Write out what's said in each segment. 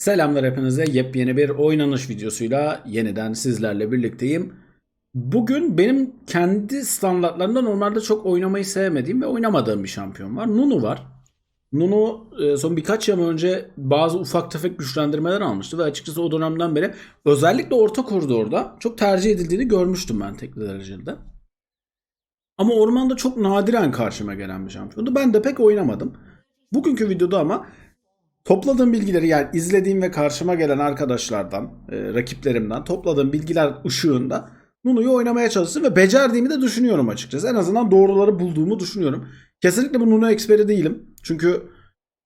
Selamlar hepinize. Yepyeni bir oynanış videosuyla yeniden sizlerle birlikteyim. Bugün benim kendi standartlarımda normalde çok oynamayı sevmediğim ve oynamadığım bir şampiyon var. Nunu var. Nunu e, son birkaç yıl önce bazı ufak tefek güçlendirmeler almıştı ve açıkçası o dönemden beri özellikle orta koridorda çok tercih edildiğini görmüştüm ben tekli derecede. Ama ormanda çok nadiren karşıma gelen bir şampiyondu. Ben de pek oynamadım. Bugünkü videoda ama Topladığım bilgileri yani izlediğim ve karşıma gelen arkadaşlardan, e, rakiplerimden topladığım bilgiler ışığında Nunu'yu oynamaya çalıştım ve becerdiğimi de düşünüyorum açıkçası. En azından doğruları bulduğumu düşünüyorum. Kesinlikle bu Nunu eksperi değilim. Çünkü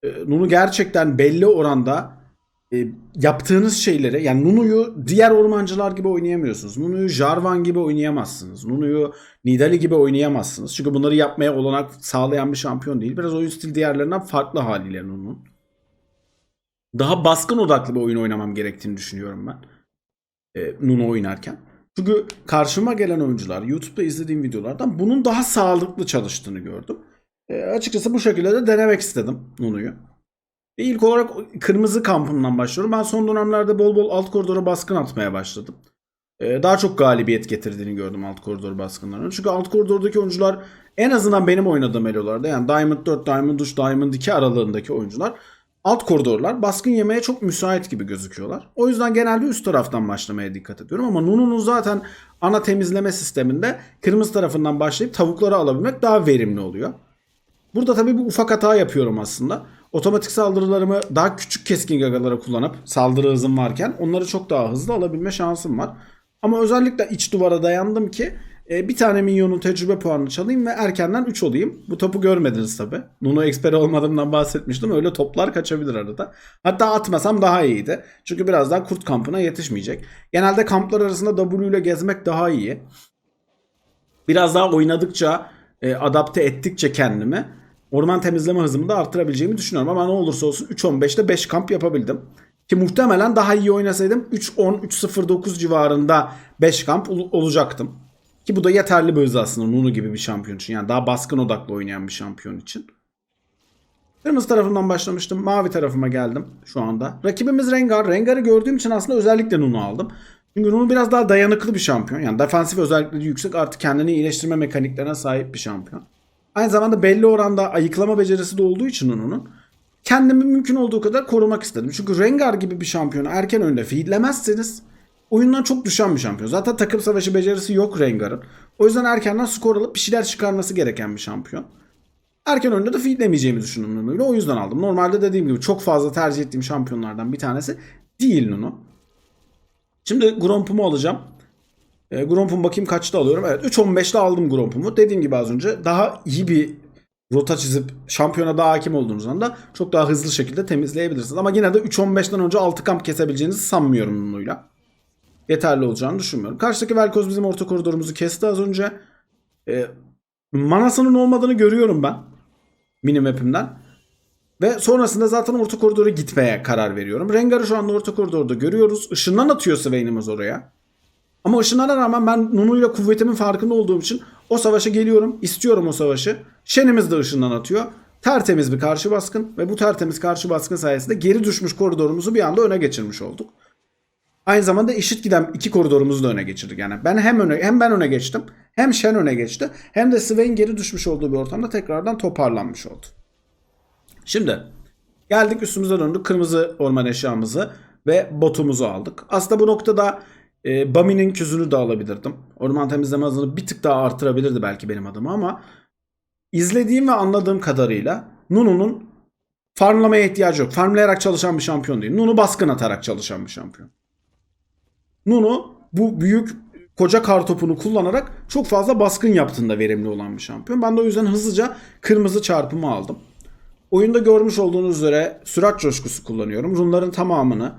e, Nunu gerçekten belli oranda e, yaptığınız şeyleri yani Nunu'yu diğer ormancılar gibi oynayamıyorsunuz. Nunu'yu Jarvan gibi oynayamazsınız. Nunu'yu Nidali gibi oynayamazsınız. Çünkü bunları yapmaya olanak sağlayan bir şampiyon değil. Biraz oyun stili diğerlerinden farklı haliyle Nunu'nun daha baskın odaklı bir oyun oynamam gerektiğini düşünüyorum ben. E, Nuno oynarken. Çünkü karşıma gelen oyuncular, YouTube'da izlediğim videolardan bunun daha sağlıklı çalıştığını gördüm. E, açıkçası bu şekilde de denemek istedim Nuno'yu. E, ilk olarak kırmızı kampımdan başlıyorum. Ben son dönemlerde bol bol alt koridora baskın atmaya başladım. E, daha çok galibiyet getirdiğini gördüm alt koridor baskınlarının. Çünkü alt koridordaki oyuncular en azından benim oynadığım elolarda yani Diamond 4, Diamond 3, Diamond 2 aralığındaki oyuncular alt koridorlar baskın yemeye çok müsait gibi gözüküyorlar. O yüzden genelde üst taraftan başlamaya dikkat ediyorum ama Nunu'nun zaten ana temizleme sisteminde kırmızı tarafından başlayıp tavukları alabilmek daha verimli oluyor. Burada tabii bir ufak hata yapıyorum aslında. Otomatik saldırılarımı daha küçük keskin gagalara kullanıp saldırı hızım varken onları çok daha hızlı alabilme şansım var. Ama özellikle iç duvara dayandım ki e, bir tane minyonun tecrübe puanını çalayım ve erkenden 3 olayım. Bu topu görmediniz tabi. Nuno Exper olmadığımdan bahsetmiştim. Öyle toplar kaçabilir arada. Hatta atmasam daha iyiydi. Çünkü biraz daha kurt kampına yetişmeyecek. Genelde kamplar arasında W ile gezmek daha iyi. Biraz daha oynadıkça, e, adapte ettikçe kendimi orman temizleme hızımı da arttırabileceğimi düşünüyorum. Ama ne olursa olsun 3.15'te 5 kamp yapabildim. Ki muhtemelen daha iyi oynasaydım 3.10, 3.09 civarında 5 kamp ol- olacaktım. Ki bu da yeterli bir hız aslında Nunu gibi bir şampiyon için. Yani daha baskın odaklı oynayan bir şampiyon için. Kırmızı tarafından başlamıştım. Mavi tarafıma geldim şu anda. Rakibimiz Rengar. Rengar'ı gördüğüm için aslında özellikle Nunu aldım. Çünkü Nunu biraz daha dayanıklı bir şampiyon. Yani defansif özellikleri yüksek artık kendini iyileştirme mekaniklerine sahip bir şampiyon. Aynı zamanda belli oranda ayıklama becerisi de olduğu için Nunu'nun kendimi mümkün olduğu kadar korumak istedim. Çünkü Rengar gibi bir şampiyonu erken önde feedlemezseniz oyundan çok düşen bir şampiyon. Zaten takım savaşı becerisi yok Rengar'ın. O yüzden erkenden skor alıp bir şeyler çıkarması gereken bir şampiyon. Erken önde de feedlemeyeceğimi düşündüm Nunu'yla. O yüzden aldım. Normalde dediğim gibi çok fazla tercih ettiğim şampiyonlardan bir tanesi değil Nunu. Şimdi Gromp'umu alacağım. E, Gromp'um bakayım kaçta alıyorum. Evet 3.15'te aldım Gromp'umu. Dediğim gibi az önce daha iyi bir rota çizip şampiyona daha hakim olduğunuz anda çok daha hızlı şekilde temizleyebilirsiniz. Ama yine de 3.15'ten önce 6 kamp kesebileceğinizi sanmıyorum Nunu'yla yeterli olacağını düşünmüyorum. Karşıdaki Velkoz bizim orta koridorumuzu kesti az önce. E, manasının olmadığını görüyorum ben. Minimap'imden. Ve sonrasında zaten orta koridora gitmeye karar veriyorum. Rengar'ı şu anda orta koridorda görüyoruz. Işından atıyor Swain'imiz oraya. Ama ışınlara rağmen ben Nunu'yla kuvvetimin farkında olduğum için o savaşa geliyorum. istiyorum o savaşı. Shen'imiz de ışından atıyor. Tertemiz bir karşı baskın ve bu tertemiz karşı baskın sayesinde geri düşmüş koridorumuzu bir anda öne geçirmiş olduk. Aynı zamanda eşit giden iki koridorumuzu da öne geçirdik. Yani ben hem öne hem ben öne geçtim, hem Shen öne geçti, hem de Swain geri düşmüş olduğu bir ortamda tekrardan toparlanmış oldu. Şimdi geldik üstümüze döndük kırmızı orman eşyamızı ve botumuzu aldık. Aslında bu noktada e, Bami'nin küzünü de alabilirdim. Orman temizleme hızını bir tık daha artırabilirdi belki benim adıma ama izlediğim ve anladığım kadarıyla Nunu'nun farmlamaya ihtiyacı yok. Farmlayarak çalışan bir şampiyon değil. Nunu baskın atarak çalışan bir şampiyon. Nuno bu büyük koca kartopunu kullanarak çok fazla baskın yaptığında verimli olan bir şampiyon. Ben de o yüzden hızlıca kırmızı çarpımı aldım. Oyunda görmüş olduğunuz üzere sürat coşkusu kullanıyorum. Runların tamamını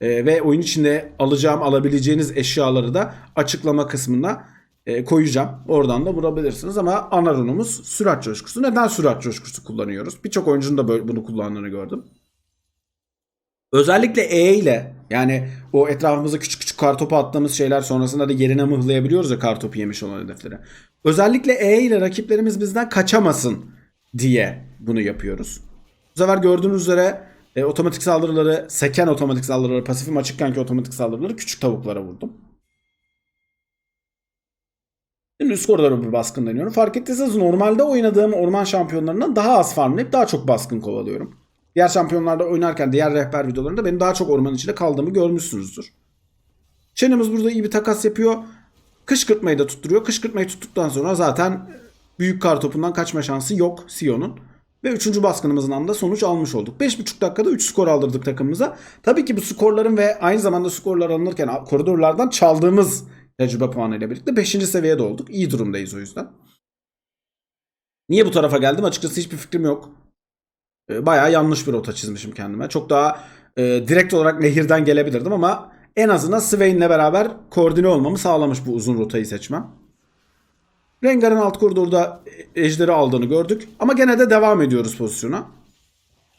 e, ve oyun içinde alacağım alabileceğiniz eşyaları da açıklama kısmına e, koyacağım. Oradan da bulabilirsiniz ama ana runumuz sürat coşkusu. Neden sürat coşkusu kullanıyoruz? Birçok oyuncunun da böyle, bunu kullandığını gördüm. Özellikle E ile yani o etrafımıza küçük küçük kartopu attığımız şeyler sonrasında da yerine mıhlayabiliyoruz ya kartopu yemiş olan hedefleri. Özellikle E ile rakiplerimiz bizden kaçamasın diye bunu yapıyoruz. Bu sefer gördüğünüz üzere e, otomatik saldırıları, seken otomatik saldırıları, pasifim açıkkenki otomatik saldırıları küçük tavuklara vurdum. Şimdi üst koridora bir baskın deniyorum. Fark ettiyseniz normalde oynadığım orman şampiyonlarından daha az farmlayıp daha çok baskın kovalıyorum. Diğer şampiyonlarda oynarken diğer rehber videolarında benim daha çok orman içinde kaldığımı görmüşsünüzdür. Shen'imiz burada iyi bir takas yapıyor. Kışkırtmayı da tutturuyor. Kışkırtmayı tuttuktan sonra zaten büyük kar topundan kaçma şansı yok Sion'un. Ve 3. baskınımızın anda sonuç almış olduk. 5.5 dakikada 3 skor aldırdık takımımıza. Tabii ki bu skorların ve aynı zamanda skorlar alınırken koridorlardan çaldığımız tecrübe puanı ile birlikte 5. seviyede olduk. İyi durumdayız o yüzden. Niye bu tarafa geldim? Açıkçası hiçbir fikrim yok. Ee, Bayağı yanlış bir rota çizmişim kendime. Çok daha e, direkt olarak nehirden gelebilirdim ama en azından Swain'le beraber koordine olmamı sağlamış bu uzun rotayı seçmem. Rengar'ın alt koridorda ejderi aldığını gördük. Ama gene de devam ediyoruz pozisyona.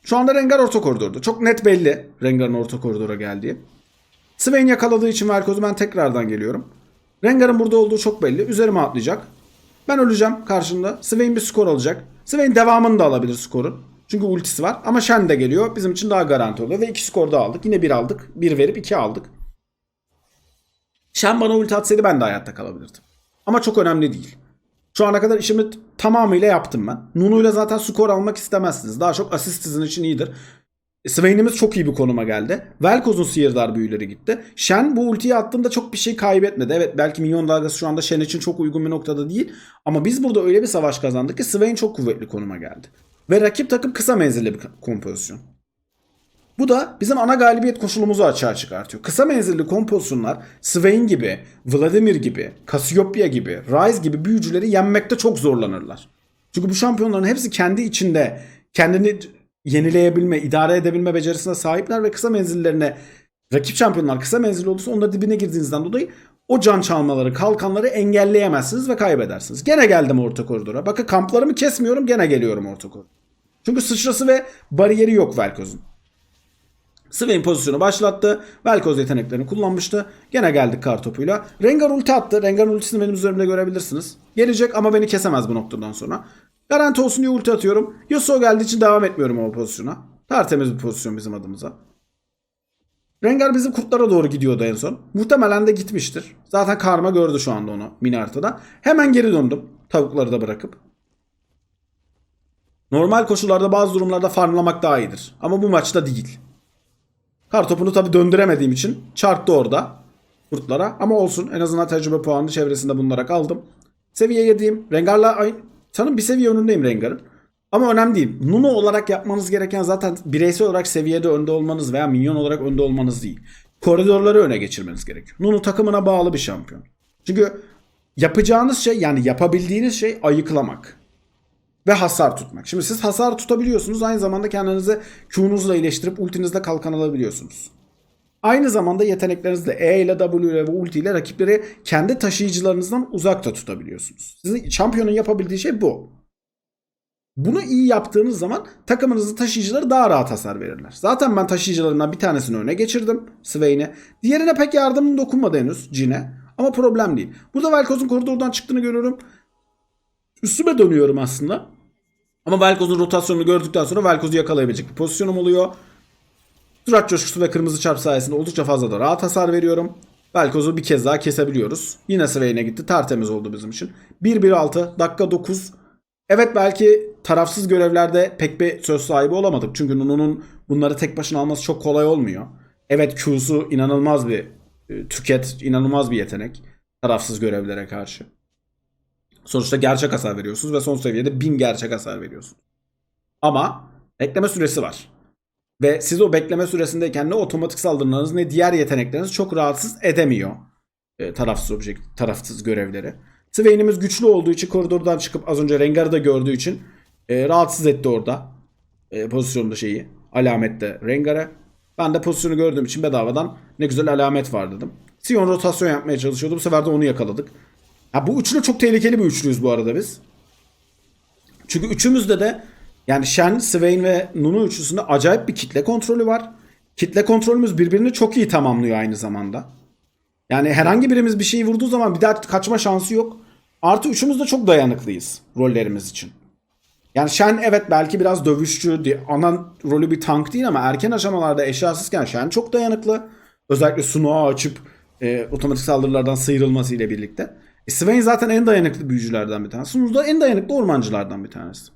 Şu anda Rengar orta koridorda. Çok net belli Rengar'ın orta koridora geldiği. Swain yakaladığı için Velkoz'u ben tekrardan geliyorum. Rengar'ın burada olduğu çok belli. Üzerime atlayacak. Ben öleceğim karşında. Swain bir skor alacak. Swain devamını da alabilir skorun. Çünkü ultisi var. Ama Shen de geliyor. Bizim için daha garanti oluyor. Ve iki skor da aldık. Yine bir aldık. Bir verip iki aldık. Shen bana ulti atsaydı ben de hayatta kalabilirdim. Ama çok önemli değil. Şu ana kadar işimi tamamıyla yaptım ben. Nunu'yla zaten skor almak istemezsiniz. Daha çok asist sizin için iyidir. Swain'imiz çok iyi bir konuma geldi. Velkoz'un sihirdar büyüleri gitti. Shen bu ultiyi attığında çok bir şey kaybetmedi. Evet belki minyon dalgası şu anda Shen için çok uygun bir noktada değil. Ama biz burada öyle bir savaş kazandık ki Swain çok kuvvetli konuma geldi. Ve rakip takım kısa menzilli bir kompozisyon. Bu da bizim ana galibiyet koşulumuzu açığa çıkartıyor. Kısa menzilli kompozisyonlar Swain gibi, Vladimir gibi, Cassiopeia gibi, Ryze gibi büyücüleri yenmekte çok zorlanırlar. Çünkü bu şampiyonların hepsi kendi içinde kendini yenileyebilme, idare edebilme becerisine sahipler ve kısa menzillerine rakip şampiyonlar kısa menzilli olursa onların dibine girdiğinizden dolayı o can çalmaları, kalkanları engelleyemezsiniz ve kaybedersiniz. Gene geldim orta koridora. Bakın kamplarımı kesmiyorum gene geliyorum orta koridora. Çünkü sıçrası ve bariyeri yok Velkoz'un. Swain pozisyonu başlattı. Velkoz yeteneklerini kullanmıştı. Gene geldik kar topuyla. Rengar ulti attı. Rengar'ın ultisini benim üzerimde görebilirsiniz. Gelecek ama beni kesemez bu noktadan sonra. Garanti olsun diye ulti atıyorum. Yasuo geldiği için devam etmiyorum o pozisyona. Tertemiz bir pozisyon bizim adımıza. Rengar bizim kurtlara doğru gidiyordu en son. Muhtemelen de gitmiştir. Zaten karma gördü şu anda onu mini haritada. Hemen geri döndüm. Tavukları da bırakıp. Normal koşullarda bazı durumlarda farmlamak daha iyidir. Ama bu maçta değil. Kartopunu tabi döndüremediğim için çarptı orada kurtlara. Ama olsun en azından tecrübe puanını çevresinde bulunarak aldım. Seviye 7'yim. Rengar'la. Sanırım bir seviye önündeyim Rengar'ın. Ama önemli değil. Nuno olarak yapmanız gereken zaten bireysel olarak seviyede önde olmanız veya minyon olarak önde olmanız değil. Koridorları öne geçirmeniz gerekiyor. Nuno takımına bağlı bir şampiyon. Çünkü yapacağınız şey yani yapabildiğiniz şey ayıklamak ve hasar tutmak. Şimdi siz hasar tutabiliyorsunuz. Aynı zamanda kendinizi Q'nuzla iyileştirip ultinizle kalkan alabiliyorsunuz. Aynı zamanda yeteneklerinizle E ile W ile ve ulti ile rakipleri kendi taşıyıcılarınızdan uzakta tutabiliyorsunuz. Sizin şampiyonun yapabildiği şey bu. Bunu iyi yaptığınız zaman takımınızın taşıyıcıları daha rahat hasar verirler. Zaten ben taşıyıcılarımdan bir tanesini öne geçirdim. Swain'i. Diğerine pek yardımım dokunmadı henüz Jin'e. Ama problem değil. Burada Velkoz'un koridordan çıktığını görüyorum. Üstüme dönüyorum aslında. Ama Velkoz'un rotasyonunu gördükten sonra Velkoz'u yakalayabilecek bir pozisyonum oluyor. Sürat coşkusu ve kırmızı çarp sayesinde oldukça fazla da rahat hasar veriyorum. Velkoz'u bir kez daha kesebiliyoruz. Yine Swain'e gitti. Tertemiz oldu bizim için. 1-1-6 dakika 9. Evet belki tarafsız görevlerde pek bir söz sahibi olamadık. Çünkü Nunu'nun bunları tek başına alması çok kolay olmuyor. Evet Q'su inanılmaz bir e, tüket, inanılmaz bir yetenek. Tarafsız görevlere karşı. Sonuçta gerçek hasar veriyorsunuz ve son seviyede 1000 gerçek hasar veriyorsunuz. Ama bekleme süresi var. Ve siz o bekleme süresindeyken ne otomatik saldırılarınız ne diğer yetenekleriniz çok rahatsız edemiyor. E, tarafsız objekt, tarafsız görevleri. Swain'imiz güçlü olduğu için koridordan çıkıp az önce Rengar'ı da gördüğü için e, rahatsız etti orada. E, pozisyonda şeyi. Alamette Rengar'a. Ben de pozisyonu gördüğüm için bedavadan ne güzel alamet var dedim. Sion rotasyon yapmaya çalışıyordu. Bu sefer de onu yakaladık. Ha, bu üçlü çok tehlikeli bir üçlüyüz bu arada biz. Çünkü üçümüzde de yani Shen, Swain ve Nunu üçlüsünde acayip bir kitle kontrolü var. Kitle kontrolümüz birbirini çok iyi tamamlıyor aynı zamanda. Yani herhangi birimiz bir şeyi vurduğu zaman bir daha kaçma şansı yok. Artı üçümüz de çok dayanıklıyız rollerimiz için. Yani Shen evet belki biraz dövüşçü, di- ana rolü bir tank değil ama erken aşamalarda eşyasızken Shen çok dayanıklı. Özellikle Suno'u açıp e, otomatik saldırılardan sıyrılması ile birlikte. E, Swain zaten en dayanıklı büyücülerden bir tanesi. Sunu da en dayanıklı ormancılardan bir tanesi.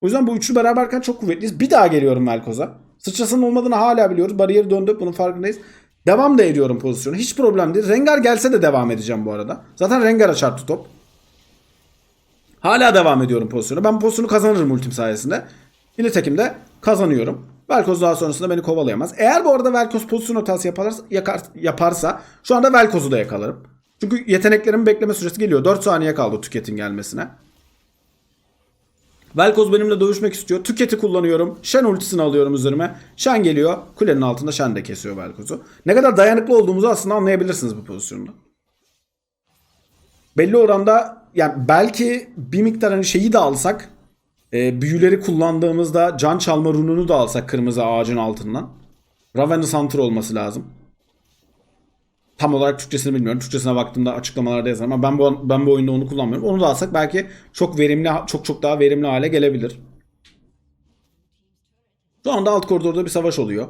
O yüzden bu üçlü beraberken çok kuvvetliyiz. Bir daha geliyorum Velkoz'a. Sıçrasının olmadığını hala biliyoruz. Bariyeri döndü. Bunun farkındayız. Devam da ediyorum pozisyonu. Hiç problem değil. Rengar gelse de devam edeceğim bu arada. Zaten Rengar'a çarptı top. Hala devam ediyorum pozisyonu. Ben pozisyonu kazanırım ultim sayesinde. Nitekim de kazanıyorum. Velkoz daha sonrasında beni kovalayamaz. Eğer bu arada Velkoz pozisyon hatası yaparsa, yakar, yaparsa şu anda Velkoz'u da yakalarım. Çünkü yeteneklerimin bekleme süresi geliyor. 4 saniye kaldı tüketin gelmesine. Velkoz benimle dövüşmek istiyor. Tüketi kullanıyorum. Shen ultisini alıyorum üzerime. Shen geliyor. Kulenin altında Shen de kesiyor Velkoz'u. Ne kadar dayanıklı olduğumuzu aslında anlayabilirsiniz bu pozisyonda. Belli oranda yani belki bir miktar hani şeyi de alsak e, büyüleri kullandığımızda can çalma rununu da alsak kırmızı ağacın altından. Ravenous Hunter olması lazım. Tam olarak Türkçesini bilmiyorum. Türkçesine baktığımda açıklamalarda yazar ama ben bu ben bu oyunda onu kullanmıyorum. Onu da alsak belki çok verimli çok çok daha verimli hale gelebilir. Şu anda alt koridorda bir savaş oluyor.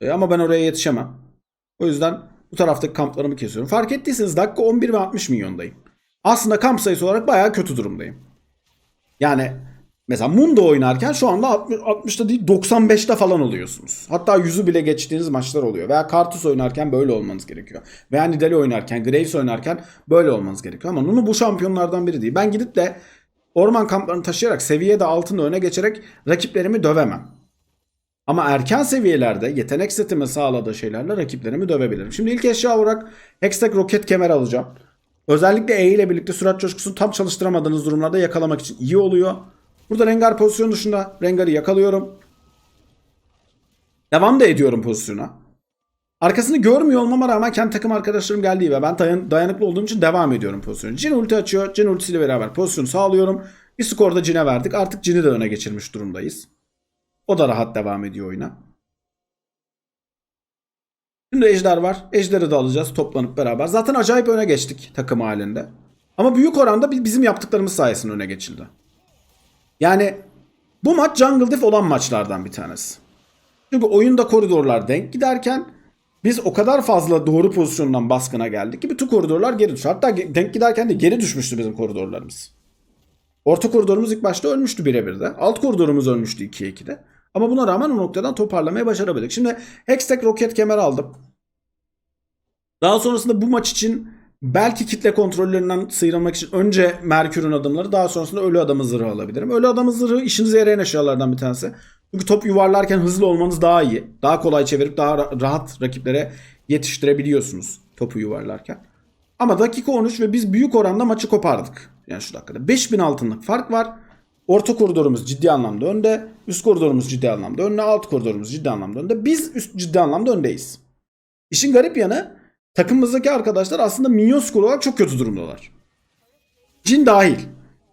E, ama ben oraya yetişemem. O yüzden bu taraftaki kamplarımı kesiyorum. Fark ettiyseniz dakika 11 ve 60 milyondayım. Aslında kamp sayısı olarak bayağı kötü durumdayım. Yani mesela Mundo oynarken şu anda 60, 60'ta değil 95'te falan oluyorsunuz. Hatta 100'ü bile geçtiğiniz maçlar oluyor. Veya Kartus oynarken böyle olmanız gerekiyor. Veya Nidali oynarken, Graves oynarken böyle olmanız gerekiyor. Ama Nunu bu şampiyonlardan biri değil. Ben gidip de orman kamplarını taşıyarak seviyede altında öne geçerek rakiplerimi dövemem. Ama erken seviyelerde yetenek setime sağladığı şeylerle rakiplerimi dövebilirim. Şimdi ilk eşya olarak Hextech roket kemer alacağım. Özellikle E ile birlikte sürat coşkusunu tam çalıştıramadığınız durumlarda yakalamak için iyi oluyor. Burada Rengar pozisyon dışında Rengar'ı yakalıyorum. Devam da ediyorum pozisyona. Arkasını görmüyor olmama rağmen kendi takım arkadaşlarım geldiği ve ben dayan- dayanıklı olduğum için devam ediyorum pozisyonu. Jin ulti açıyor. Jin ultisiyle beraber pozisyonu sağlıyorum. Bir skorda Jin'e verdik. Artık Jin'i de öne geçirmiş durumdayız. O da rahat devam ediyor oyuna. Şimdi Ejder var. Ejder'i de alacağız toplanıp beraber. Zaten acayip öne geçtik takım halinde. Ama büyük oranda bi- bizim yaptıklarımız sayesinde öne geçildi. Yani bu maç Jungle Diff olan maçlardan bir tanesi. Çünkü oyunda koridorlar denk giderken biz o kadar fazla doğru pozisyondan baskına geldik ki bütün koridorlar geri düştü. Hatta denk giderken de geri düşmüştü bizim koridorlarımız. Orta koridorumuz ilk başta ölmüştü birebir de. Alt koridorumuz ölmüştü 2'ye 2'de. Ama buna rağmen o noktadan toparlamayı başarabildik. Şimdi Hextech roket kemer aldım. Daha sonrasında bu maç için belki kitle kontrollerinden sıyrılmak için önce Merkür'ün adımları daha sonrasında ölü adamı zırhı alabilirim. Ölü adamı zırhı işinize yarayan eşyalardan bir tanesi. Çünkü top yuvarlarken hızlı olmanız daha iyi. Daha kolay çevirip daha ra- rahat rakiplere yetiştirebiliyorsunuz topu yuvarlarken. Ama dakika 13 ve biz büyük oranda maçı kopardık. Yani şu dakikada. 5000 altınlık fark var. Orta koridorumuz ciddi anlamda önde. Üst koridorumuz ciddi anlamda önde. Alt koridorumuz ciddi anlamda önde. Biz üst ciddi anlamda öndeyiz. İşin garip yanı takımımızdaki arkadaşlar aslında minyon skor olarak çok kötü durumdalar. Jin dahil.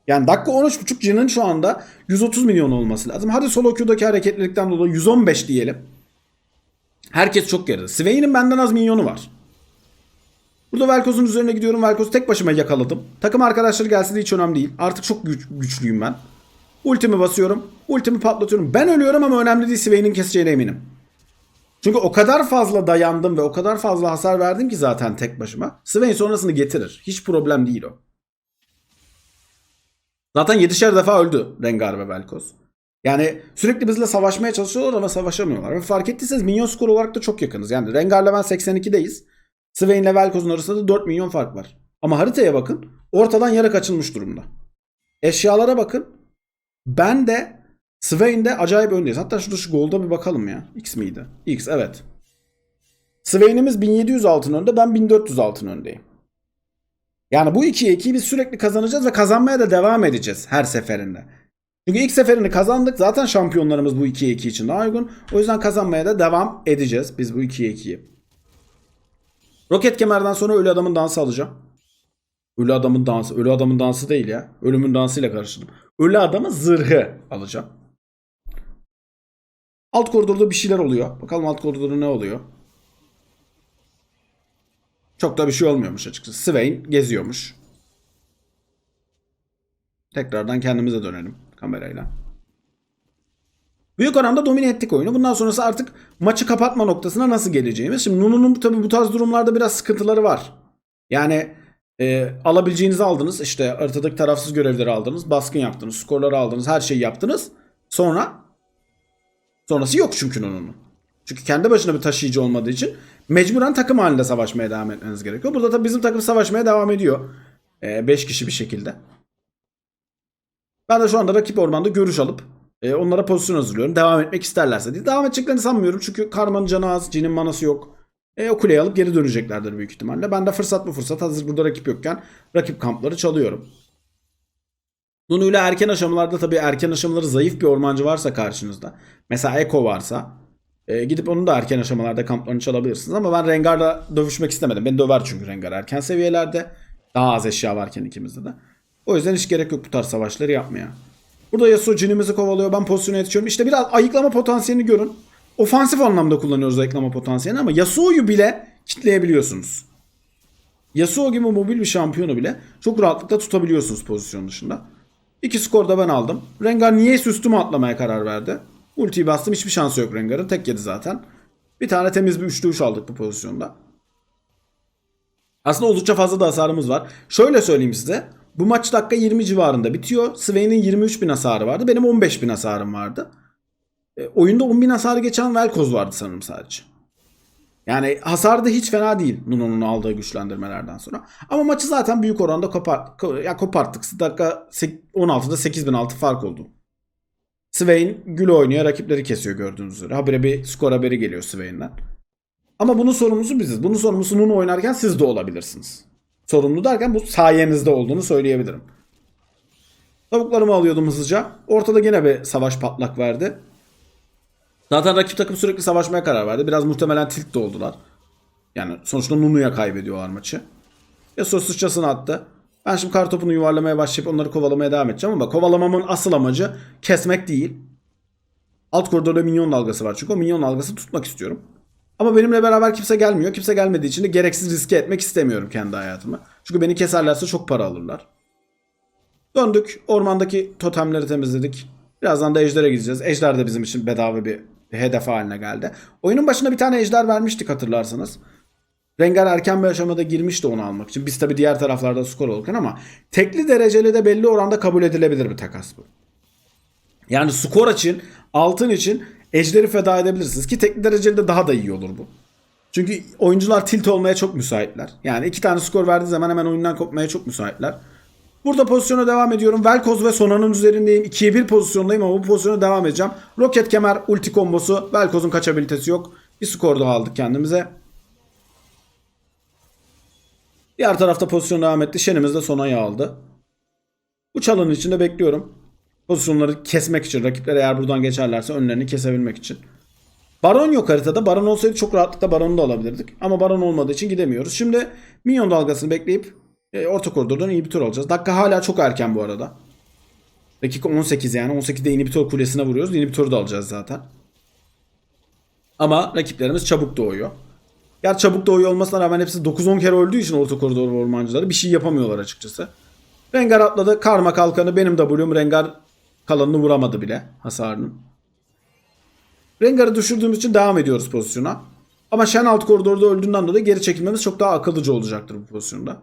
Yani dakika 13.5 Jin'in şu anda 130 milyon olması lazım. Hadi solo queue'daki hareketlilikten dolayı 115 diyelim. Herkes çok geride. Swain'in benden az minyonu var. Burada Velkoz'un üzerine gidiyorum. Velkoz'u tek başıma yakaladım. Takım arkadaşları gelse de hiç önemli değil. Artık çok güç- güçlüyüm ben. Ultimi basıyorum. Ultimi patlatıyorum. Ben ölüyorum ama önemli değil. Swain'in keseceğine eminim. Çünkü o kadar fazla dayandım ve o kadar fazla hasar verdim ki zaten tek başıma. Swain sonrasını getirir. Hiç problem değil o. Zaten 7'şer defa öldü Rengar ve Velkoz. Yani sürekli bizle savaşmaya çalışıyorlar ama savaşamıyorlar. Ve fark ettiyseniz minyon skor olarak da çok yakınız. Yani Rengar'la ben 82'deyiz. Swain ile Velkoz'un arasında da 4 milyon fark var. Ama haritaya bakın. Ortadan yarı kaçılmış durumda. Eşyalara bakın. Ben de Swain'de acayip öndeyiz. Hatta şurada şu golda bir bakalım ya. X miydi? X evet. Swain'imiz 1700 altın önde. Ben 1400 altın öndeyim. Yani bu 2'ye 2'yi biz sürekli kazanacağız ve kazanmaya da devam edeceğiz her seferinde. Çünkü ilk seferini kazandık. Zaten şampiyonlarımız bu 2'ye 2 için daha uygun. O yüzden kazanmaya da devam edeceğiz biz bu 2'ye 2'yi. Roket kemerden sonra ölü adamın dansı alacağım. Ölü adamın dansı. Ölü adamın dansı değil ya. Ölümün dansıyla karıştırdım. Ölü adamın zırhı alacağım. Alt koridorda bir şeyler oluyor. Bakalım alt koridorda ne oluyor. Çok da bir şey olmuyormuş açıkçası. Swain geziyormuş. Tekrardan kendimize dönelim. kamerayla. Büyük oranda domine ettik oyunu. Bundan sonrası artık maçı kapatma noktasına nasıl geleceğimiz. Şimdi Nunu'nun tabii bu tarz durumlarda biraz sıkıntıları var. Yani e, alabileceğinizi aldınız. İşte haritadaki tarafsız görevleri aldınız. Baskın yaptınız. Skorları aldınız. Her şeyi yaptınız. Sonra sonrası yok çünkü Nunu'nun. Çünkü kendi başına bir taşıyıcı olmadığı için mecburen takım halinde savaşmaya devam etmeniz gerekiyor. Burada tabii bizim takım savaşmaya devam ediyor. 5 kişi bir şekilde. Ben de şu anda rakip ormanda görüş alıp e, onlara pozisyon hazırlıyorum. Devam etmek isterlerse diye. Devam edeceklerini sanmıyorum. Çünkü Karma'nın canı az, Cin'in manası yok. E, o kuleyi alıp geri döneceklerdir büyük ihtimalle. Ben de fırsat bu fırsat hazır burada rakip yokken rakip kampları çalıyorum. Nunu erken aşamalarda tabii erken aşamaları zayıf bir ormancı varsa karşınızda. Mesela Eko varsa e, gidip onun da erken aşamalarda kamplarını çalabilirsiniz. Ama ben Rengar'la dövüşmek istemedim. Beni döver çünkü Rengar erken seviyelerde. Daha az eşya varken ikimizde de. O yüzden hiç gerek yok bu tarz savaşları yapmaya. Burada Yasuo cinimizi kovalıyor. Ben pozisyona yetişiyorum. İşte biraz ayıklama potansiyelini görün. Ofansif anlamda kullanıyoruz ayıklama potansiyelini ama Yasuo'yu bile kitleyebiliyorsunuz. Yasuo gibi mobil bir şampiyonu bile çok rahatlıkla tutabiliyorsunuz pozisyon dışında. İki skor da ben aldım. Rengar niye üstüme atlamaya karar verdi? Ultiyi bastım hiçbir şansı yok Rengar'ın. Tek yedi zaten. Bir tane temiz bir üçlü üç aldık bu pozisyonda. Aslında oldukça fazla da hasarımız var. Şöyle söyleyeyim size. Bu maç dakika 20 civarında bitiyor. Swain'in 23 bin hasarı vardı. Benim 15 bin hasarım vardı. E, oyunda 10 bin hasarı geçen Velkoz vardı sanırım sadece. Yani hasar hiç fena değil Nuno'nun aldığı güçlendirmelerden sonra. Ama maçı zaten büyük oranda kopar, ko- ya koparttık. Dakika sek- 16'da 8006 fark oldu. Swain gül oynuyor rakipleri kesiyor gördüğünüz üzere. Habire bir skor haberi geliyor Swain'den. Ama bunun sorumlusu biziz. Bunun sorumlusu Nuno oynarken siz de olabilirsiniz. Sorumlu derken bu sayenizde olduğunu söyleyebilirim. Tavuklarımı alıyordum hızlıca. Ortada gene bir savaş patlak verdi. Zaten rakip takım sürekli savaşmaya karar verdi. Biraz muhtemelen tilt de oldular. Yani sonuçta Nunu'ya kaybediyorlar maçı. Yasuo sıçrasını attı. Ben şimdi kartopunu yuvarlamaya başlayıp onları kovalamaya devam edeceğim ama kovalamamın asıl amacı kesmek değil. Alt koridorda minyon dalgası var çünkü o minyon dalgası tutmak istiyorum. Ama benimle beraber kimse gelmiyor. Kimse gelmediği için de gereksiz riske etmek istemiyorum kendi hayatımı. Çünkü beni keserlerse çok para alırlar. Döndük. Ormandaki totemleri temizledik. Birazdan da ejdere gideceğiz. Ejder de bizim için bedava bir hedef haline geldi. Oyunun başına bir tane ejder vermiştik hatırlarsanız. Rengar erken bir aşamada girmişti onu almak için. Biz tabi diğer taraflarda skor olurken ama tekli dereceli de belli oranda kabul edilebilir bir takas bu. Yani skor için, altın için ejderi feda edebilirsiniz ki tekli dereceli de daha da iyi olur bu. Çünkü oyuncular tilt olmaya çok müsaitler. Yani iki tane skor verdiği zaman hemen oyundan kopmaya çok müsaitler. Burada pozisyona devam ediyorum. Velkoz ve Sona'nın üzerindeyim. 2'ye 1 pozisyondayım ama bu pozisyona devam edeceğim. Roket kemer ulti kombosu. Velkoz'un kaçabilitesi yok. Bir skor daha aldık kendimize. Diğer tarafta pozisyon devam etti. Şenimiz de Sona'yı aldı. Bu çalının içinde bekliyorum. Pozisyonları kesmek için. Rakipler eğer buradan geçerlerse önlerini kesebilmek için. Baron yok haritada. Baron olsaydı çok rahatlıkla Baron'u da alabilirdik. Ama Baron olmadığı için gidemiyoruz. Şimdi minyon dalgasını bekleyip e, orta koridordan inhibitor alacağız. Dakika hala çok erken bu arada. Dakika 18 yani. 18'de inhibitor kulesine vuruyoruz. Inhibitoru da alacağız zaten. Ama rakiplerimiz çabuk doğuyor. Gerçi çabuk doğuyor olmasına rağmen hepsi 9-10 kere öldüğü için orta koridor ormancıları bir şey yapamıyorlar açıkçası. Rengar atladı. Karma kalkanı benim W'm. Rengar kalanını vuramadı bile hasarının. Rengar'ı düşürdüğümüz için devam ediyoruz pozisyona. Ama Shen alt koridorda öldüğünden dolayı geri çekilmemiz çok daha akıllıca olacaktır bu pozisyonda.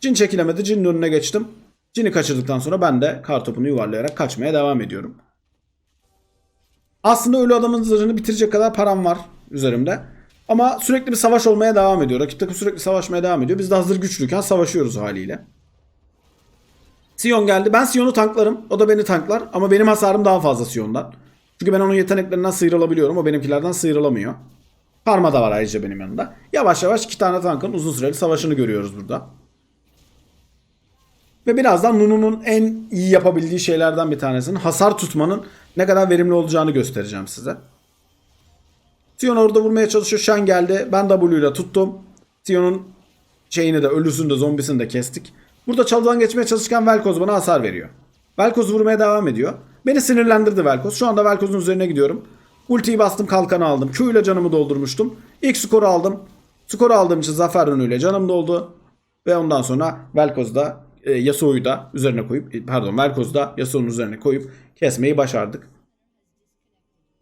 Cin çekilemedi. Cin'in önüne geçtim. Cin'i kaçırdıktan sonra ben de kartopunu yuvarlayarak kaçmaya devam ediyorum. Aslında ölü adamın zırhını bitirecek kadar param var üzerimde. Ama sürekli bir savaş olmaya devam ediyor. Rakip takım sürekli savaşmaya devam ediyor. Biz de hazır güçlüyken savaşıyoruz haliyle. Sion geldi. Ben Sion'u tanklarım. O da beni tanklar. Ama benim hasarım daha fazla Sion'dan. Çünkü ben onun yeteneklerinden sıyrılabiliyorum. O benimkilerden sıyrılamıyor. Karma da var ayrıca benim yanımda. Yavaş yavaş iki tane tankın uzun süreli savaşını görüyoruz burada. Ve birazdan Nunu'nun en iyi yapabildiği şeylerden bir tanesinin hasar tutmanın ne kadar verimli olacağını göstereceğim size. Sion orada vurmaya çalışıyor. Shen geldi. Ben W ile tuttum. Sion'un şeyini de ölüsünü de zombisini de kestik. Burada çalıdan geçmeye çalışırken Velkoz bana hasar veriyor. Velkoz vurmaya devam ediyor. Beni sinirlendirdi Velkoz. Şu anda Velkoz'un üzerine gidiyorum. Ultiyi bastım kalkanı aldım. Q ile canımı doldurmuştum. İlk skoru aldım. Skoru aldığım için zafer önüyle canım doldu. Ve ondan sonra Velkoz'da e, Yasuo'yu da üzerine koyup e, pardon Velkoz'u da Yasuo'nun üzerine koyup kesmeyi başardık.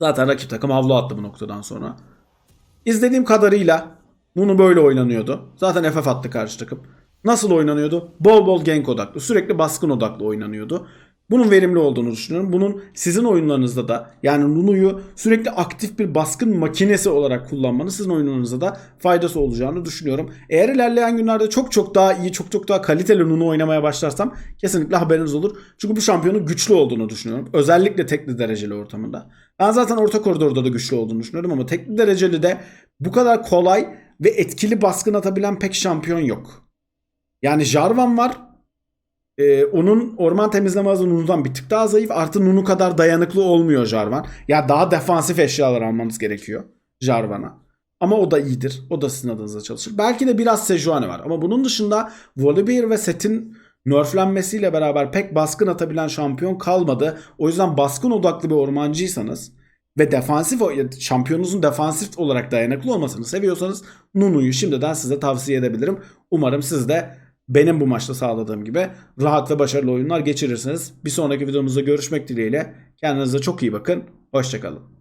Zaten rakip takım havlu attı bu noktadan sonra. İzlediğim kadarıyla bunu böyle oynanıyordu. Zaten FF attı karşı takım. Nasıl oynanıyordu? Bol bol gank odaklı, sürekli baskın odaklı oynanıyordu. Bunun verimli olduğunu düşünüyorum. Bunun sizin oyunlarınızda da yani Nunu'yu sürekli aktif bir baskın makinesi olarak kullanmanız sizin oyunlarınızda da faydası olacağını düşünüyorum. Eğer ilerleyen günlerde çok çok daha iyi, çok çok daha kaliteli Nunu oynamaya başlarsam kesinlikle haberiniz olur. Çünkü bu şampiyonun güçlü olduğunu düşünüyorum. Özellikle tekli dereceli ortamında. Ben zaten orta koridorda da güçlü olduğunu düşünüyorum ama tekli dereceli de bu kadar kolay ve etkili baskın atabilen pek şampiyon yok. Yani Jarvan var. Ee, onun orman temizleme hızı Nunu'dan bir tık daha zayıf. Artı Nunu kadar dayanıklı olmuyor Jarvan. Ya daha defansif eşyalar almanız gerekiyor Jarvan'a. Ama o da iyidir. O da sizin adınıza çalışır. Belki de biraz Sejuani var. Ama bunun dışında Volibear ve Set'in nerflenmesiyle beraber pek baskın atabilen şampiyon kalmadı. O yüzden baskın odaklı bir ormancıysanız ve defansif şampiyonunuzun defansif olarak dayanıklı olmasını seviyorsanız Nunu'yu şimdiden size tavsiye edebilirim. Umarım siz de benim bu maçta sağladığım gibi rahat ve başarılı oyunlar geçirirsiniz. Bir sonraki videomuzda görüşmek dileğiyle. Kendinize çok iyi bakın. Hoşçakalın.